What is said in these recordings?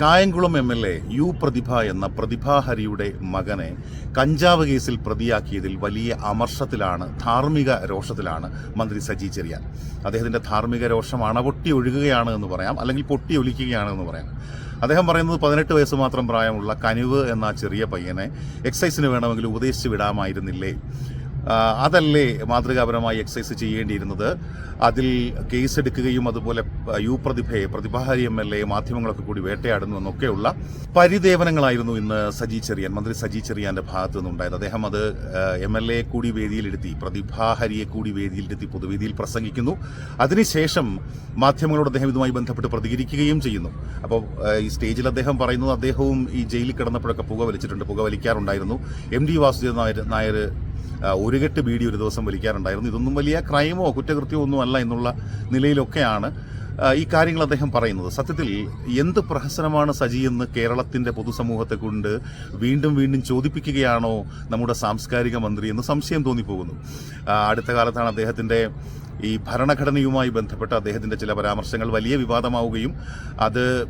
Kayamkulam M L A U Prathibha എന്ന പ്രതിഭാഹരിയുടെ മകനെ കഞ്ചാവ് കേസിൽ പ്രതിയാക്കിയതിൽ വലിയ അമർഷത്തിലാണ് ധാർമ്മിക രോഷത്തിലാണ് മന്ത്രി സജി ചെറിയാൻ. അദ്ദേഹത്തിന്റെ ധാർമ്മിക രോഷം അണപൊട്ടി ഒഴുകുകയാണ് എന്ന് പറയാം അല്ലെങ്കിൽ പൊട്ടി ഒലിക്കുകയാണ് എന്ന് പറയാം. അദ്ദേഹം പറയുന്നത് പതിനെട്ട് വയസ്സ് മാത്രം പ്രായമുള്ള കനിവ് എന്ന ചെറിയ പയ്യനെ എക്സൈസിന് വേണമെങ്കിൽ ഉപദേശിച്ച് വിടാമായിരുന്നില്ലേ? അതല്ലേ മാതൃകാപരമായി എക്സൈസ് ചെയ്യേണ്ടിയിരുന്നത്? അതിൽ കേസെടുക്കുകയും അതുപോലെ യു പ്രതിഭയെ പ്രതിഭാഹരി എം എൽ എ മാധ്യമങ്ങളൊക്കെ കൂടി വേട്ടയാടുന്നു എന്നൊക്കെയുള്ള പരിദേവനങ്ങളായിരുന്നു ഇന്ന് സജി ചെറിയാൻ മന്ത്രി സജി ചെറിയാന്റെ ഭാഗത്തു നിന്നുണ്ടായത് അദ്ദേഹം അത് എം എൽ എ കൂടി വേദിയിലെടുത്തി പ്രതിഭാഹരിയെ കൂടി വേദിയിലെടുത്തി പൊതുവേദിയിൽ പ്രസംഗിക്കുന്നു. അതിനുശേഷം മാധ്യമങ്ങളോട് അദ്ദേഹം ഇതുമായി ബന്ധപ്പെട്ട് പ്രതികരിക്കുകയും ചെയ്യുന്നു. അപ്പോൾ ഈ സ്റ്റേജിൽ അദ്ദേഹം പറയുന്നത് അദ്ദേഹവും ഈ ജയിലിൽ കിടന്നപ്പോഴൊക്കെ പുക വലിച്ചിട്ടുണ്ട് പുക വലിക്കാറുണ്ടായിരുന്നു എം ഡി വാസുദേവൻ നായർ നായർ ഒരു കെട്ട് ബീഡി ഒരു ദിവസം വലിക്കാറുണ്ടായിരുന്നു. ഇതൊന്നും വലിയ ക്രൈമോ കുറ്റകൃത്യമോ ഒന്നും അല്ല എന്നുള്ള നിലയിലൊക്കെയാണ് ഈ കാര്യങ്ങൾ അദ്ദേഹം പറയുന്നത്. സത്യത്തിൽ എന്ത് പ്രഹസനമാണ് സജി എന്ന് കേരളത്തിന്റെ പൊതുസമൂഹത്തെ കൊണ്ട് വീണ്ടും വീണ്ടും ചോദിപ്പിക്കുകയാണോ നമ്മുടെ സാംസ്കാരിക മന്ത്രി എന്ന് സംശയം തോന്നിപ്പോകുന്നു. അടുത്ത കാലത്താണ് അദ്ദേഹത്തിന്റെ ഈ ഭരണഘടനയുമായി ബന്ധപ്പെട്ട് അദ്ദേഹത്തിന്റെ ചില പരാമർശങ്ങൾ വലിയ വിവാദമാവുകയും അത്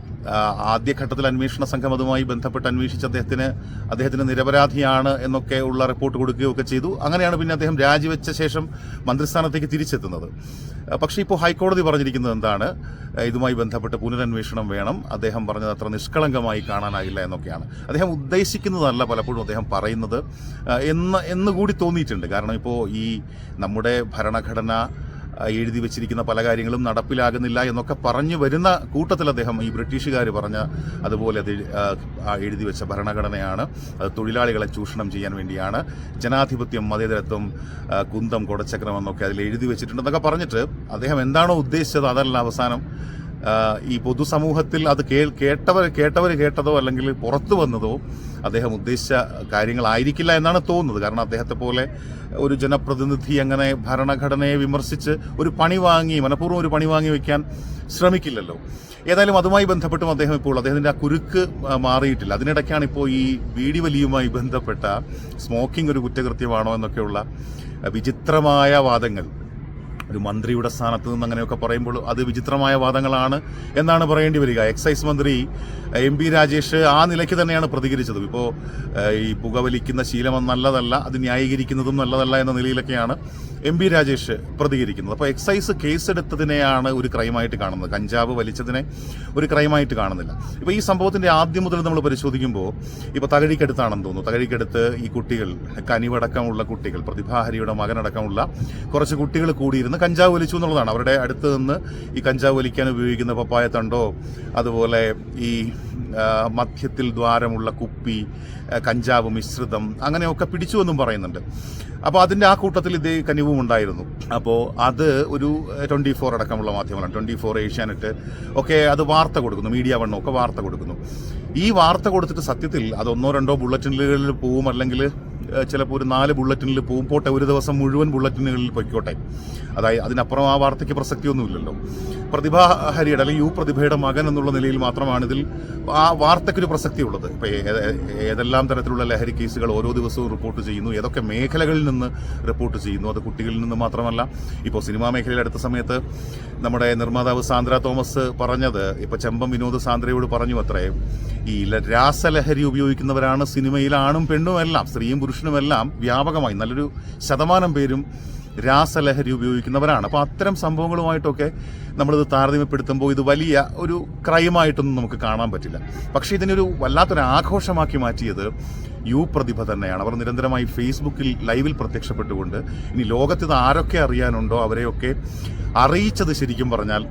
ആദ്യഘട്ടത്തിൽ അന്വേഷണ സംഘം അതുമായി ബന്ധപ്പെട്ട് അന്വേഷിച്ച് അദ്ദേഹത്തിന് അദ്ദേഹത്തിന് നിരപരാധിയാണ് എന്നൊക്കെ ഉള്ള റിപ്പോർട്ട് കൊടുക്കുകയൊക്കെ ചെയ്തു. അങ്ങനെയാണ് പിന്നെ അദ്ദേഹം രാജിവെച്ച ശേഷം മന്ത്രിസ്ഥാനത്തേക്ക് തിരിച്ചെത്തുന്നത്. പക്ഷേ ഇപ്പോൾ ഹൈക്കോടതി പറഞ്ഞിരിക്കുന്നത് എന്താണ് ഇതുമായി ബന്ധപ്പെട്ട് പുനരന്വേഷണം വേണം. അദ്ദേഹം പറഞ്ഞത് അത്ര നിഷ്കളങ്കമായി കാണാനാകില്ല എന്നൊക്കെയാണ്. അദ്ദേഹം ഉദ്ദേശിക്കുന്നതല്ല പലപ്പോഴും അദ്ദേഹം പറയുന്നത്. എന്ന് എന്നുകൂടി തോന്നിയിട്ടുണ്ട്. കാരണം ഇപ്പോൾ ഈ നമ്മുടെ ഭരണഘടന എഴുതി വെച്ചിരിക്കുന്ന പല കാര്യങ്ങളും നടപ്പിലാകുന്നില്ല എന്നൊക്കെ പറഞ്ഞു വരുന്ന കൂട്ടത്തിൽ അദ്ദേഹം ഈ ബ്രിട്ടീഷുകാർ പറഞ്ഞ അതുപോലെ അത് എഴുതി വെച്ച ഭരണഘടനയാണ്. അത് തൊഴിലാളികളെ ചൂഷണം ചെയ്യാൻ വേണ്ടിയാണ്. ജനാധിപത്യം മതേതരത്വം കുന്തം കൊടച്ചക്രം എന്നൊക്കെ അതിൽ എഴുതി വെച്ചിട്ടുണ്ടെന്നൊക്കെ പറഞ്ഞിട്ട് അദ്ദേഹം എന്താണോ ഉദ്ദേശിച്ചത് അതല്ല അവസാനം. ഈ പൊതുസമൂഹത്തിൽ അത് കേ- കേട്ടവർ കേട്ടവർ കേട്ടതോ അല്ലെങ്കിൽ പുറത്തു വന്നതോ അദ്ദേഹം ഉദ്ദേശിച്ച കാര്യങ്ങളായിരിക്കില്ല എന്നാണ് തോന്നുന്നത്. കാരണം അദ്ദേഹത്തെ പോലെ ഒരു ജനപ്രതിനിധി അങ്ങനെ ഭരണഘടനയെ വിമർശിച്ച് ഒരു പണി വാങ്ങി മനഃപൂർവം ഒരു പണി വാങ്ങി വയ്ക്കാൻ ശ്രമിക്കില്ലല്ലോ. ഏതായാലും അതുമായി ബന്ധപ്പെട്ടും അദ്ദേഹം ഇപ്പോൾ അദ്ദേഹത്തിന്റെ ആ കുരുക്ക് മാറിയിട്ടില്ല. അതിനിടയ്ക്കാണ് ഇപ്പോൾ ഈ വീടി വലിയുമായി ബന്ധപ്പെട്ട സ്മോക്കിംഗ് ഒരു കുറ്റകൃത്യമാണോ എന്നൊക്കെയുള്ള വിചിത്രമായ വാദങ്ങൾ ഒരു മന്ത്രിയുടെ സ്ഥാനത്ത് നിന്ന് അങ്ങനെയൊക്കെ പറയുമ്പോൾ അത് വിചിത്രമായ വാദങ്ങളാണ് എന്നാണ് പറയേണ്ടി വരിക. എക്സൈസ് മന്ത്രി എം പി രാജേഷ് ആ നിലയ്ക്ക് തന്നെയാണ് പ്രതികരിച്ചത്. ഇപ്പോൾ ഈ പുകവലിക്കുന്ന ശീലം നല്ലതല്ല അത് ന്യായീകരിക്കുന്നതും നല്ലതല്ല എന്ന നിലയിലൊക്കെയാണ് എം പി രാജേഷ് പ്രതികരിക്കുന്നത്. അപ്പോൾ എക്സൈസ് കേസെടുത്തതിനെയാണ് ഒരു ക്രൈമായിട്ട് കാണുന്നത്. കഞ്ചാവ് വലിച്ചതിനെ ഒരു ക്രൈമായിട്ട് കാണുന്നില്ല. ഇപ്പോൾ ഈ സംഭവത്തിന്റെ ആദ്യം മുതൽ നമ്മൾ പരിശോധിക്കുമ്പോൾ ഇപ്പോൾ തകഴിക്കടുത്താണെന്ന് തോന്നുന്നു. തകഴിക്കടുത്ത് ഈ കുട്ടികൾ കനിവടക്കമുള്ള കുട്ടികൾ പ്രതിഭാഹരിയുടെ മകനടക്കമുള്ള കുറച്ച് കുട്ടികൾ കൂടിയിരുന്ന് കഞ്ചാവ് വലിച്ചു എന്നുള്ളതാണ്. അവരുടെ അടുത്ത് നിന്ന് ഈ കഞ്ചാവ് വലിക്കാൻ ഉപയോഗിക്കുന്ന പപ്പായ തണ്ടോ അതുപോലെ ഈ മധ്യത്തിൽ ദ്വാരമുള്ള കുപ്പി കഞ്ചാവ് മിശ്രിതം അങ്ങനെയൊക്കെ പിടിച്ചു എന്നും പറയുന്നുണ്ട്. അപ്പോൾ അതിന്റെ ആ കൂട്ടത്തിൽ ഇതേ കനിവും ഉണ്ടായിരുന്നു. അപ്പോൾ അത് ഒരു ട്വന്റി ഫോർ അടക്കമുള്ള മാധ്യമങ്ങളാണ്. ട്വന്റി ഫോർ ഏഷ്യാനെറ്റ് ഒക്കെ അത് വാർത്ത കൊടുക്കുന്നു. മീഡിയ വണ്ണമൊക്കെ വാർത്ത കൊടുക്കുന്നു. ഈ വാർത്ത കൊടുത്തിട്ട് സത്യത്തിൽ അത് ഒന്നോ രണ്ടോ ബുള്ളറ്റിനുകളിൽ പോവും അല്ലെങ്കിൽ ചിലപ്പോൾ ഒരു നാല് ബുള്ളറ്റിനിൽ പോകും പോട്ടെ ഒരു ദിവസം മുഴുവൻ ബുള്ളറ്റിനുകളിൽ പൊയ്ക്കോട്ടെ. അതായത് അതിനപ്പുറം ആ വാർത്തയ്ക്ക് പ്രസക്തിയൊന്നുമില്ലല്ലോ. പ്രതിഭ ഹരിയുടെ അല്ലെങ്കിൽ യു പ്രതിഭയുടെ മകൻ എന്നുള്ള നിലയിൽ മാത്രമാണ് ഇതിൽ ആ വാർത്തയ്ക്കൊരു പ്രസക്തി ഉള്ളത് ഇപ്പോൾ ഏതെല്ലാം തരത്തിലുള്ള ലഹരി കേസുകൾ ഓരോ ദിവസവും റിപ്പോർട്ട് ചെയ്യുന്നു ഏതൊക്കെ മേഖലകളിൽ നിന്ന് റിപ്പോർട്ട് ചെയ്യുന്നു അത് കുട്ടികളിൽ നിന്ന് മാത്രമല്ല. ഇപ്പോൾ സിനിമാ മേഖലയിൽ അടുത്ത സമയത്ത് നമ്മുടെ നിർമ്മാതാവ് സാന്ദ്ര തോമസ് പറഞ്ഞത് ഇപ്പോൾ ചെമ്പം വിനോദ് സാന്ദ്രയോട് പറഞ്ഞു അത്രേ ഈ രാസലഹരി ഉപയോഗിക്കുന്നവരാണ് സിനിമയിൽ ആണും പെണ്ണും എല്ലാം സ്ത്രീയും പുരുഷനുമെല്ലാം വ്യാപകമായി നല്ലൊരു ശതമാനം പേരും രാസലഹരി ഉപയോഗിക്കുന്നവരാണ്. അപ്പോൾ അത്തരം സംഭവങ്ങളുമായിട്ടൊക്കെ നമ്മളിത് താരതമ്യപ്പെടുത്തുമ്പോൾ ഇത് വലിയ ഒരു ക്രൈമായിട്ടൊന്നും നമുക്ക് കാണാൻ പറ്റില്ല. പക്ഷേ ഇതിനൊരു വല്ലാത്തൊരു ആഘോഷമാക്കി മാറ്റിയത് യു പ്രതിഭ തന്നെയാണ്. അവർ നിരന്തരമായി ഫേസ്ബുക്കിൽ ലൈവിൽ പ്രത്യക്ഷപ്പെട്ടുകൊണ്ട് ഇനി ലോകത്ത് ഇത് ആരൊക്കെ അറിയാനുണ്ടോ അവരെയൊക്കെ അറിയിച്ചത് ശരിക്കും പറഞ്ഞാൽ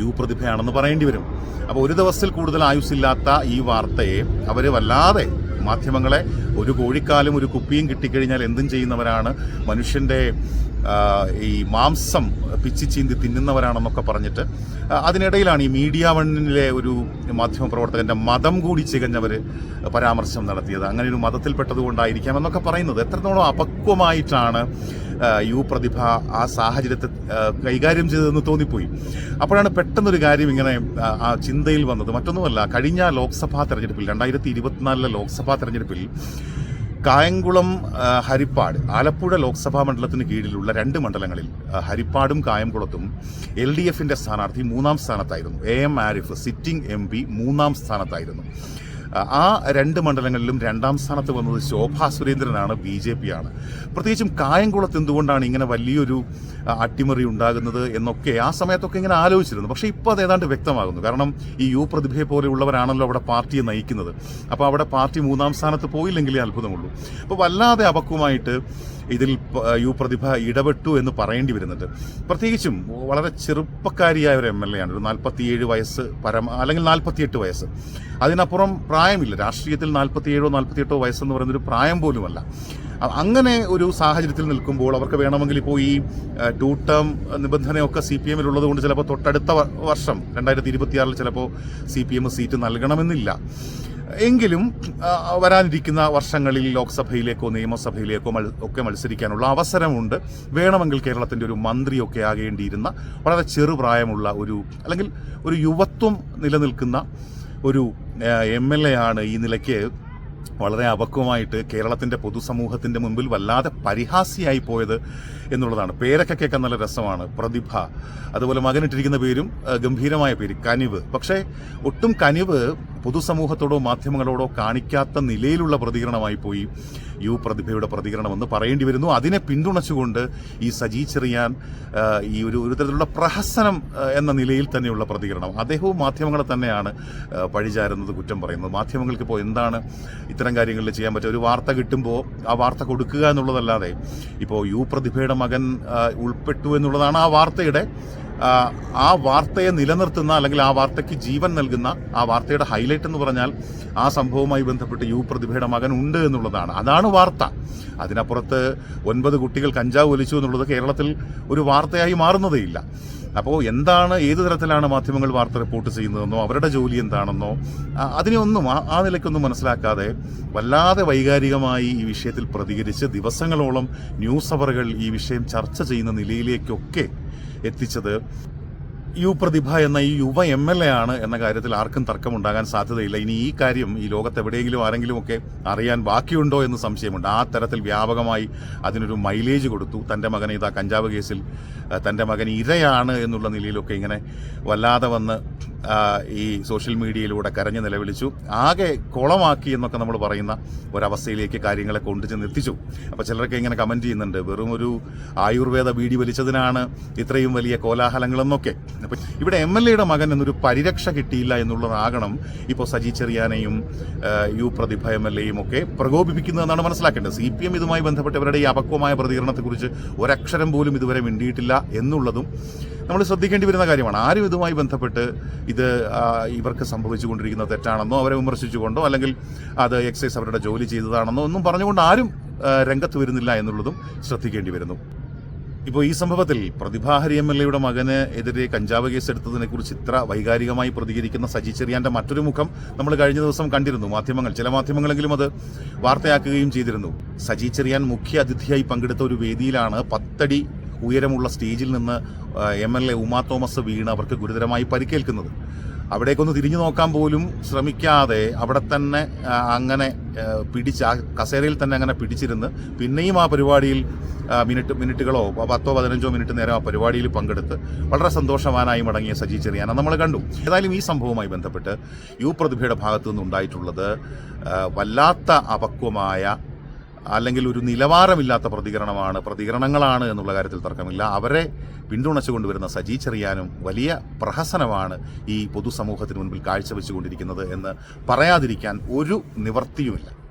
യു പ്രതിഭയാണെന്ന് പറയേണ്ടി വരും. അപ്പോൾ ഒരു ദിവസത്തിൽ കൂടുതൽ ആയുസ്സില്ലാത്ത ഈ വാർത്തയെ അവർ വല്ലാതെ മാധ്യമങ്ങളെ ഒരു കോഴിക്കാലും ഒരു കുപ്പിയും കിട്ടിക്കഴിഞ്ഞാൽ എന്തും ചെയ്യുന്നവരാണ്. മനുഷ്യന്റെ ഈ മാംസം പിച്ചി ചീന്തി തിന്നുന്നവരാണെന്നൊക്കെ പറഞ്ഞിട്ട് അതിനിടയിലാണ് ഈ മീഡിയ വണ്ണിലെ ഒരു മാധ്യമ പ്രവർത്തകന്റെ മതം കൂടി ചികഞ്ഞവർ പരാമർശം നടത്തിയത്. അങ്ങനെ ഒരു മതത്തിൽപ്പെട്ടതുകൊണ്ടായിരിക്കാം എന്നൊക്കെ പറയുന്നത്. എത്രത്തോളം അപക്വമായിട്ടാണ് യു പ്രതിഭ ആ സാഹചര്യത്തെ കൈകാര്യം ചെയ്തതെന്ന് തോന്നിപ്പോയി. അപ്പോഴാണ് പെട്ടെന്നൊരു കാര്യം ഇങ്ങനെ ആ ചിന്തയിൽ വന്നത്. മറ്റൊന്നുമല്ല കഴിഞ്ഞ ലോക്സഭാ തെരഞ്ഞെടുപ്പിൽ രണ്ടായിരത്തി ഇരുപത്തിനാലിലെ ലോക്സഭാ തെരഞ്ഞെടുപ്പിൽ കായംകുളം ഹരിപ്പാട് ആലപ്പുഴ ലോക്സഭാ മണ്ഡലത്തിന് കീഴിലുള്ള രണ്ട് മണ്ഡലങ്ങളിൽ ഹരിപ്പാടും കായംകുളത്തും എൽ ഡി എഫിന്റെ സ്ഥാനാർത്ഥി മൂന്നാം സ്ഥാനത്തായിരുന്നു. A M Ariff sitting M P മൂന്നാം സ്ഥാനത്തായിരുന്നു. ആ, രണ്ട് മണ്ഡലങ്ങളിലും രണ്ടാം സ്ഥാനത്ത് വന്നത് ശോഭാ സുരേന്ദ്രനാണ് ബി ജെ പി ആണ് പ്രത്യേകിച്ചും കായംകുളത്ത് എന്തുകൊണ്ടാണ് ഇങ്ങനെ വലിയൊരു അട്ടിമറി ഉണ്ടാകുന്നത് എന്നൊക്കെ ആ സമയത്തൊക്കെ ഇങ്ങനെ ആലോചിച്ചിരുന്നു. പക്ഷേ ഇപ്പോൾ അത് ഏതാണ്ട് വ്യക്തമാകുന്നു. കാരണം ഈ യു പ്രതിഭയെ പോലെയുള്ളവരാണല്ലോ അവിടെ പാർട്ടിയെ നയിക്കുന്നത്. അപ്പോൾ അവിടെ പാർട്ടി മൂന്നാം സ്ഥാനത്ത് പോയില്ലെങ്കിലേ അത്ഭുതമുള്ളൂ. അപ്പോൾ വല്ലാതെ അപക്വമായിട്ട് ഇതിൽ യു പ്രതിഭ ഇടപെട്ടു എന്ന് പറയേണ്ടി വരുന്നുണ്ട് പ്രത്യേകിച്ചും വളരെ ചെറുപ്പക്കാരിയായ ഒരു എം എൽ എ ആണ്. ഒരു നാൽപ്പത്തിയേഴ് വയസ്സ് പരമ അല്ലെങ്കിൽ നാൽപ്പത്തിയെട്ട് വയസ്സ്. അതിനപ്പുറം പ്രായമില്ല. രാഷ്ട്രീയത്തിൽ നാൽപ്പത്തിയേഴോ നാൽപ്പത്തിയെട്ടോ വയസ്സെന്ന് പറയുന്നൊരു പ്രായം പോലുമല്ല. അങ്ങനെ ഒരു സാഹചര്യത്തിൽ നിൽക്കുമ്പോൾ അവർക്ക് വേണമെങ്കിൽ ഇപ്പോൾ ഈ ടൂ ടേം നിബന്ധനയൊക്കെ സി പി എമ്മിലുള്ളത് കൊണ്ട് ചിലപ്പോൾ തൊട്ടടുത്ത വർഷം രണ്ടായിരത്തി ഇരുപത്തിയാറിൽ ചിലപ്പോൾ സി പി എം സീറ്റ് നൽകണമെന്നില്ല. എങ്കിലും വരാനിരിക്കുന്ന വർഷങ്ങളിൽ ലോക്സഭയിലേക്കോ നിയമസഭയിലേക്കോ ഒക്കെ മത്സരിക്കാനുള്ള അവസരമുണ്ട്. വേണമെങ്കിൽ കേരളത്തിന്റെ ഒരു മന്ത്രിയൊക്കെ ആകേണ്ടിയിരുന്ന വളരെ ചെറുപ്രായമുള്ള ഒരു അല്ലെങ്കിൽ ഒരു യുവത്വം നിലനിൽക്കുന്ന ഒരു എം എൽ എ ആണ് ഈ നിലയ്ക്ക് വളരെ അപക്വമായിട്ട് കേരളത്തിന്റെ പൊതുസമൂഹത്തിന്റെ മുമ്പിൽ വല്ലാതെ പരിഹാസിയായി പോയത് എന്നുള്ളതാണ്. പേരൊക്കെ കേൾക്കാൻ നല്ല രസമാണ്. പ്രതിഭ അതുപോലെ മകനിട്ടിരിക്കുന്ന പേരും ഗംഭീരമായ പേര് കനിവ്. പക്ഷേ ഒട്ടും കനിവ് പൊതുസമൂഹത്തോടോ മാധ്യമങ്ങളോടോ കാണിക്കാത്ത നിലയിലുള്ള പ്രതികരണമായി പോയി യു പ്രതിഭയുടെ പ്രതികരണമെന്ന് പറയേണ്ടി വരുന്നു. അതിനെ പിന്തുണച്ചുകൊണ്ട് ഈ സജി ചെറിയാൻ ഈ ഒരു ഒരു തരത്തിലുള്ള പ്രഹസനം എന്ന നിലയിൽ തന്നെയുള്ള പ്രതികരണം. അദ്ദേഹവും മാധ്യമങ്ങളെ തന്നെയാണ് പഴിചാരുന്നത് കുറ്റം പറയുന്നത്. മാധ്യമങ്ങൾക്ക് ഇപ്പോൾ എന്താണ് ഇത്തരം കാര്യങ്ങളിൽ ചെയ്യാൻ പറ്റുക ഒരു വാർത്ത കിട്ടുമ്പോൾ ആ വാർത്ത കൊടുക്കുക എന്നുള്ളതല്ലാതെ ഇപ്പോൾ യു പ്രതിഭയുടെ മകൻ ഉൾപ്പെട്ടു എന്നുള്ളതാണ് ആ വാർത്തയുടെ ആ, വാർത്തയെ നിലനിർത്തുന്ന അല്ലെങ്കിൽ ആ വാർത്തയ്ക്ക് ജീവൻ നൽകുന്ന ആ വാർത്തയുടെ ഹൈലൈറ്റ് എന്ന് പറഞ്ഞാൽ ആ സംഭവവുമായി ബന്ധപ്പെട്ട് യു പ്രതിഭയുടെ മകൻ ഉണ്ട് എന്നുള്ളതാണ്. അതാണ് വാർത്ത. അതിനപ്പുറത്ത് ഒൻപത് കുട്ടികൾ കഞ്ചാവ് ഒലിച്ചു എന്നുള്ളത് കേരളത്തിൽ ഒരു വാർത്തയായി മാറുന്നതേയില്ല. അപ്പോൾ എന്താണ് ഏത് തരത്തിലാണ് മാധ്യമങ്ങൾ വാർത്ത റിപ്പോർട്ട് ചെയ്യുന്നതെന്നോ അവരുടെ ജോലി എന്താണെന്നോ അതിനെ അതിനെയൊന്നും ആ നിലയ്ക്കൊന്നും മനസ്സിലാക്കാതെ വല്ലാതെ വൈകാരികമായി ഈ വിഷയത്തിൽ പ്രതികരിച്ച് ദിവസങ്ങളോളം ന്യൂസ് അവറുകൾ ഈ വിഷയം ചർച്ച ചെയ്യുന്ന നിലയിലേക്കൊക്കെ എത്തിച്ചത്. യു പ്രതിഭ എന്ന ഈ യുവ എം എൽ എ ആണ് എന്ന കാര്യത്തിൽ ആർക്കും തർക്കമുണ്ടാകാൻ സാധ്യതയില്ല. ഇനി ഈ കാര്യം ഈ ലോകത്ത് എവിടെയെങ്കിലും ആരെങ്കിലും ഒക്കെ അറിയാൻ ബാക്കിയുണ്ടോ എന്ന് സംശയമുണ്ട്. ആ തരത്തിൽ വ്യാപകമായി അതിനൊരു മൈലേജ് കൊടുത്തു. തന്റെ മകൻ ഇതാ കഞ്ചാവ് കേസിൽ തന്റെ മകൻ ഇരയാണ് എന്നുള്ള നിലയിലൊക്കെ ഇങ്ങനെ വല്ലാതെ വന്ന് ഈ സോഷ്യൽ മീഡിയയിലൂടെ കരഞ്ഞ് നിലവിളിച്ചു. ആകെ കുളമാക്കി എന്നൊക്കെ നമ്മൾ പറയുന്ന ഒരവസ്ഥയിലേക്ക് കാര്യങ്ങളെ കൊണ്ടുചെന്ന് എത്തിച്ചു. അപ്പോൾ ചിലരൊക്കെ ഇങ്ങനെ കമന്റ് ചെയ്യുന്നുണ്ട് വെറും ഒരു ആയുർവേദ ബീഡി വലിച്ചതിനാണ് ഇത്രയും വലിയ കോലാഹലങ്ങളെന്നൊക്കെ. അപ്പം ഇവിടെ എം എൽ എയുടെ മകൻ എന്നൊരു പരിരക്ഷ കിട്ടിയില്ല എന്നുള്ളതാകണം ഇപ്പോൾ സജി ചെറിയാനെയും യു പ്രതിഭ എം എൽ എയും ഒക്കെ പ്രകോപിപ്പിക്കുന്നതെന്നാണ് മനസ്സിലാക്കേണ്ടത്. സി പി എം ഇതുമായി ബന്ധപ്പെട്ട് ഇവരുടെ ഈ അപക്വമായ പ്രതികരണത്തെക്കുറിച്ച് ഒരക്ഷരം പോലും ഇതുവരെ മിണ്ടിയിട്ടില്ല എന്നുള്ളതും നമ്മൾ ശ്രദ്ധിക്കേണ്ടി വരുന്ന കാര്യമാണ്. ആരും ഇതുമായി ബന്ധപ്പെട്ട് ഇത് ഇവർക്ക് സംഭവിച്ചുകൊണ്ടിരിക്കുന്ന തെറ്റാണെന്നോ അവരെ വിമർശിച്ചുകൊണ്ടോ അല്ലെങ്കിൽ അത് എക്സൈസ് അവരുടെ ജോലി ചെയ്തതാണെന്നോ ഒന്നും പറഞ്ഞുകൊണ്ട് ആരും രംഗത്ത് വരുന്നില്ല എന്നുള്ളതും ശ്രദ്ധിക്കേണ്ടി വരുന്നു. ഇപ്പോൾ ഈ സംഭവത്തിൽ പ്രതിഭാഹരി എം എൽ എയുടെ മകന് എതിരെ കഞ്ചാവ് കേസ് എടുത്തതിനെ കുറിച്ച് ഇത്ര വൈകാരികമായി പ്രതികരിക്കുന്ന സജി ചെറിയാന്റെ മറ്റൊരു മുഖം നമ്മൾ കഴിഞ്ഞ ദിവസം കണ്ടിരുന്നു. മാധ്യമങ്ങൾ ചില മാധ്യമങ്ങളെങ്കിലും അത് വാർത്തയാക്കുകയും ചെയ്തിരുന്നു. സജി ചെറിയാൻ മുഖ്യ അതിഥിയായി പങ്കെടുത്ത ഒരു വേദിയിലാണ് പത്തടി ഉയരമുള്ള സ്റ്റേജിൽ നിന്ന് M L A Uma Thomas വീണ് അവർക്ക് ഗുരുതരമായി പരിക്കേൽക്കുന്നത്. അവിടേക്കൊന്ന് തിരിഞ്ഞു നോക്കാൻ പോലും ശ്രമിക്കാതെ അവിടെ തന്നെ അങ്ങനെ പിടിച്ച് ആ കസേരയിൽ തന്നെ അങ്ങനെ പിടിച്ചിരുന്ന് പിന്നെയും ആ പരിപാടിയിൽ മിനിറ്റ് മിനിറ്റുകളോ പത്തോ പതിനഞ്ചോ മിനിറ്റ് നേരം ആ പരിപാടിയിൽ പങ്കെടുത്ത് വളരെ സന്തോഷവാനായി മടങ്ങിയ സജി ചെറിയാനെ നമ്മൾ കണ്ടു. ഏതായാലും ഈ സംഭവവുമായി ബന്ധപ്പെട്ട് യു പ്രതിഭയുടെ ഭാഗത്തു നിന്നുണ്ടായിട്ടുള്ളത് വല്ലാത്ത അപക്വമായ അല്ലെങ്കിൽ ഒരു നിലവാരമില്ലാത്ത പ്രതികരണമാണ് പ്രതികരണങ്ങളാണ് എന്നുള്ള കാര്യത്തിൽ തർക്കമില്ല. അവരെ പിന്തുണച്ചുകൊണ്ടുവരുന്ന സജി ചെറിയാനും വലിയ പ്രഹസനമാണ് ഈ പൊതുസമൂഹത്തിന് മുൻപിൽ കാഴ്ചവെച്ചുകൊണ്ടിരിക്കുന്നത് എന്ന് പറയാതിരിക്കാൻ ഒരു നിവർത്തിയുമില്ല.